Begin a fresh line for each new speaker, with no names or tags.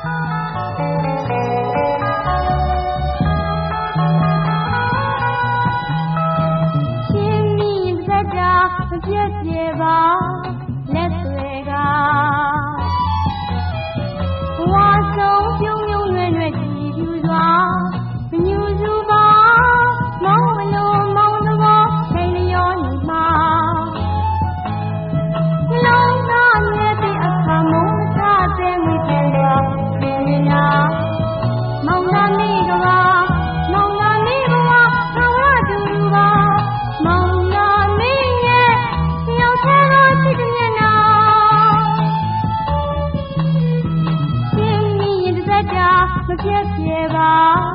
ရှင်မိဇက်တာမပြတ်ပြေ 个结结巴。